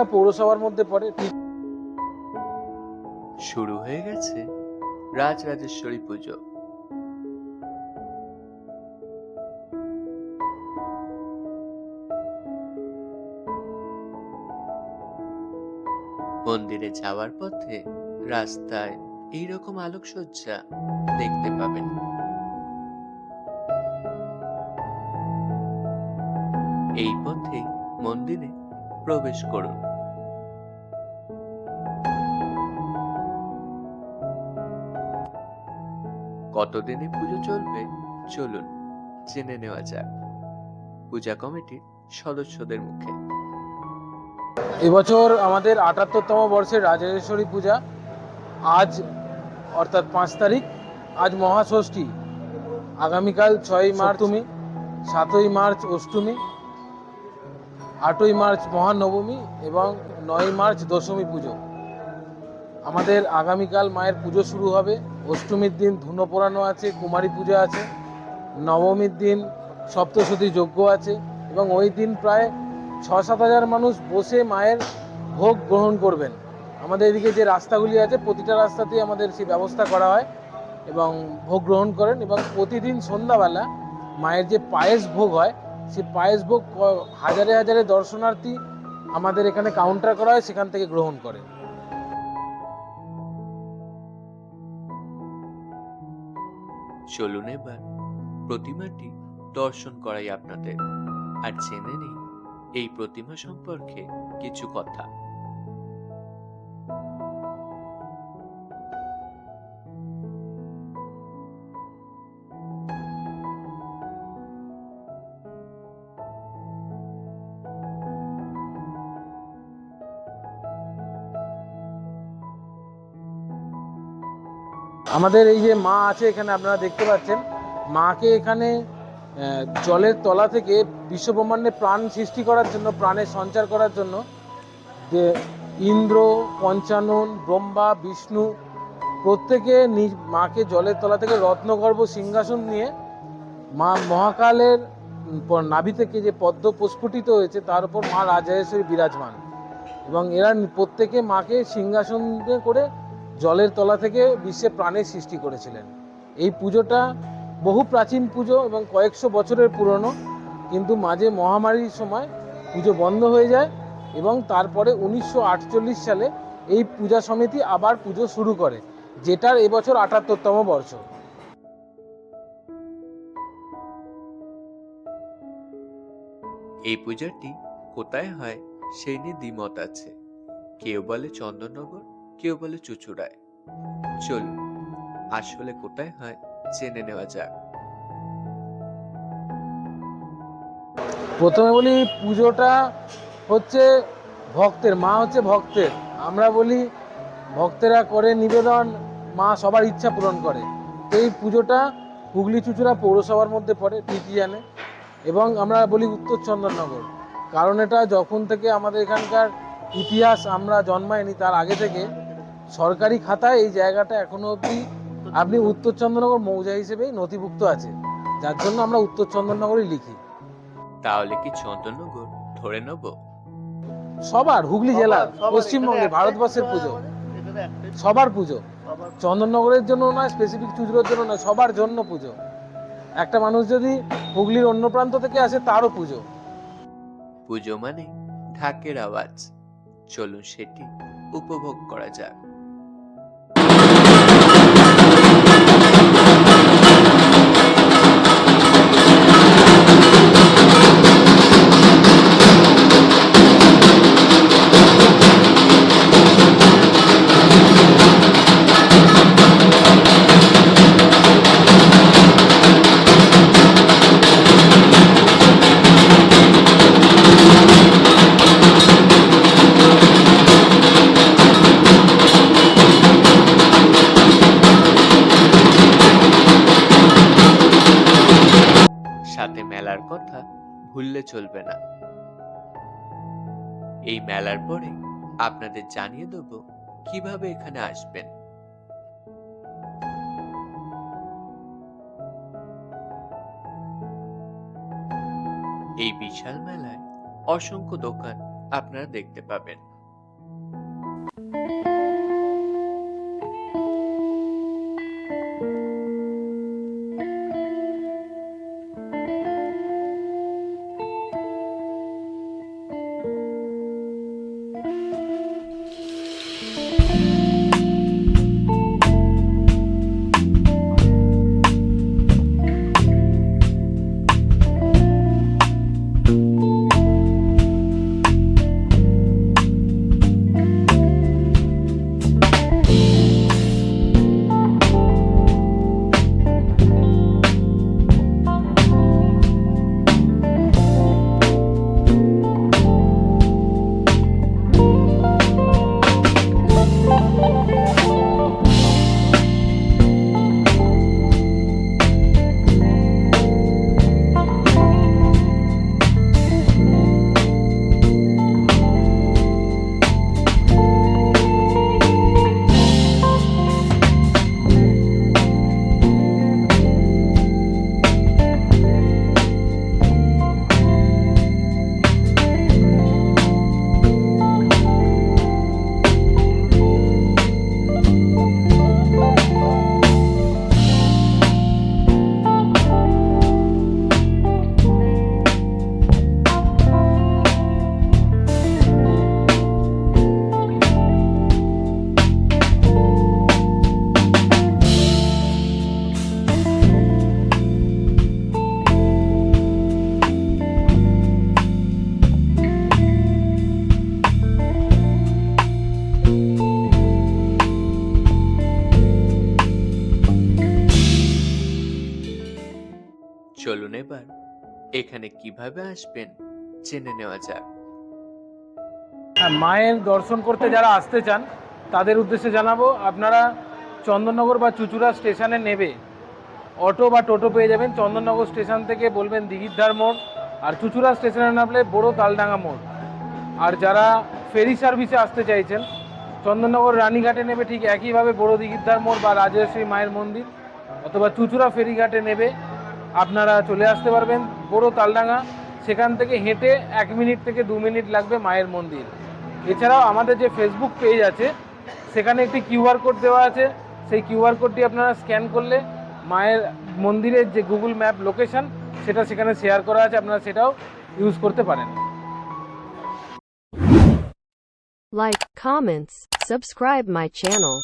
চুচুড়া পৌরসভার মধ্যে পড়ে। শুরু হয়ে গেছে রাজরাজেশ্বরী পুজো। মন্দিরে যাওয়ার পথে রাস্তায় এইরকম আলোকসজ্জা দেখতে পাবেন। এই পথে মন্দিরে প্রবেশ করুন। কতদিনে পুজো চলবে? চলুন জেনে নেওয়া যাক। পূজা কমিটির সদস্যদের মুখে। এবছর আমাদের আটাত্তরতম বর্ষের রাজরাজেশ্বরী পূজা। আজ অর্থাৎ পাঁচ তারিখ আজ মহাষষ্ঠী। আগামীকাল ছয়ই মার্চ তুমি সাতই মার্চ অষ্টমী আটই মার্চ মহানবমী এবং নয়ই মার্চ দশমী পুজো। আমাদের আগামীকাল মায়ের পুজো শুরু হবে। অষ্টমীর দিন ধুনো পোড়ানো আছে, কুমারী পুজো আছে, নবমীর দিন সপ্তশতী যজ্ঞ আছে এবং ওই দিন প্রায় ছ সাত হাজার মানুষ বসে মায়ের ভোগ গ্রহণ করবেন। আমাদের এদিকে যে রাস্তাগুলি আছে, প্রতিটা রাস্তাতেই আমাদের সেই ব্যবস্থা করা হয় এবং ভোগ গ্রহণ করেন এবং প্রতিদিন সন্ধ্যাবেলা মায়ের যে পায়েস ভোগ হয়, সেই পায়েস ভোগ হাজারে হাজারে দর্শনার্থী আমাদের এখানে কাউন্টার করা হয়, সেখান থেকে গ্রহণ করে চলুন এবার প্রতিমাটি দর্শন করাই আপনাদের। আর জেনে নিন এই প্রতিমা সম্পর্কে কিছু কথা। আমাদের এই যে মা আছে এখানে, আপনারা দেখতে পাচ্ছেন। মাকে এখানে জলের তলা থেকে বিশ্বব্রহ্মাণ্ডে প্রাণ সৃষ্টি করার জন্য, প্রাণের সঞ্চার করার জন্য যে ইন্দ্র, পঞ্চানন, ব্রহ্মা, বিষ্ণু প্রত্যেকে নিজ মাকে জলের তলা থেকে রত্নগর্ভ সিংহাসন নিয়ে মা মহাকালের নাভি থেকে যে পদ্ম প্রস্ফুটিত হয়েছে, তার উপর মা রাজরাজেশ্বরী বিরাজমান। এবং এরা প্রত্যেকে মাকে সিংহাসনে করে জলের তলা থেকে বিশ্বে প্রাণের সৃষ্টি করেছিলেন। এই পুজোটা বহু প্রাচীন পুজো এবং কয়েকশো বছরের পুরনো, কিন্তু মাঝে মহামারীর সময় পুজো বন্ধ হয়ে যায় এবং তারপরে উনিশশো আটচল্লিশ সালে এই পূজা সমিতি আবার পুজো শুরু করে, যেটার এবছর আটাত্তরতম বর্ষ। এই পূজাটি কোথায় হয় সেই নিয়ে দ্বিমত আছে। কেউ বলে চন্দননগর কেউ বলে চুচুড়ায়। চলুন, আসলে কোথায় হয় জেনে নেওয়া যাক। প্রথমে বলি পুজোটা হচ্ছে ভক্তের, মা হচ্ছে ভক্তের। আমরা বলি ভক্তেরা করে নিবেদন, মা সবার ইচ্ছা পূরণ করে। এই পুজোটা হুগলি চুচুড়া পৌরসভার মধ্যে পড়ে ঠিকই জানে। এবং আমরা বলি উত্তর চন্দননগর। কারণ এটা যখন থেকে আমাদের এখানকার ইতিহাস আমরা জন্মাইনি তার আগে থেকে সরকারি খাতায় এই জায়গাটা এখনও অবধি আপনি উত্তর চন্দননগর মৌজা হিসেবেই নথিভুক্ত আছে যার জন্য আমরা উত্তর চন্দননগরই লিখি। তাহলে কি চন্দননগর ধরে নেব। সবার হুগলি জেলার পশ্চিমবঙ্গে ভারতবর্ষের পুজো। সবার পুজো। চন্দননগরের জন্য নয় স্পেসিফিক চুচুড়োর জন্য নয় সবার জন্য পুজো। একটা মানুষ যদি হুগলির অন্য প্রান্ত থেকে আসে তারও পুজো। পুজো মানে ঢাকের আওয়াজ। চলুন সেটি উপভোগ করা যাক। ভুললে চলবে না। এই মেলার পরে আপনাদের জানিয়ে দেব কীভাবে এখানে আসবেন। এই বিশাল মেলায় অসংখ্য দোকান আপনারা দেখতে পাবেন। এখানে কীভাবে আসবেন জেনে নেওয়া যাক। হ্যাঁ মায়ের দর্শন করতে যারা আসতে চান, তাদের উদ্দেশ্যে জানাব, আপনারা চন্দননগর বা চুচুড়া স্টেশনে নেবে। অটো বা টোটো পেয়ে যাবেন, চন্দননগর স্টেশন থেকে বলবেন দিঘিরধার মোড়, আর চুচুড়া স্টেশনে নামলে বড় তালডাঙ্গা মোড়। আর যারা ফেরি সার্ভিসে আসতে চাইছেন, চন্দননগর রানীঘাটে নেবে ঠিক একইভাবে বড় দিঘিরধার মোড় বা রাজেশ্বরী মায়ের মন্দির, অথবা চুচুড়া ফেরিঘাটে নেবে আপনারা চলে আসতে পারবেন বড় তালডাঙ্গা। সেখান থেকে হেঁটে এক মিনিট থেকে দু মিনিট লাগবে মায়ের মন্দির। এছাড়াও আমাদের যে ফেসবুক পেজ আছে সেখানে একটি কিউআর কোড দেওয়া আছে। সেই কিউআর কোডটি আপনারা স্ক্যান করলে মায়ের মন্দিরের যে গুগল ম্যাপ লোকেশন সেটা সেখানে শেয়ার করা আছে আপনারা সেটাও ইউজ করতে পারেন। Like, comments, subscribe my channel.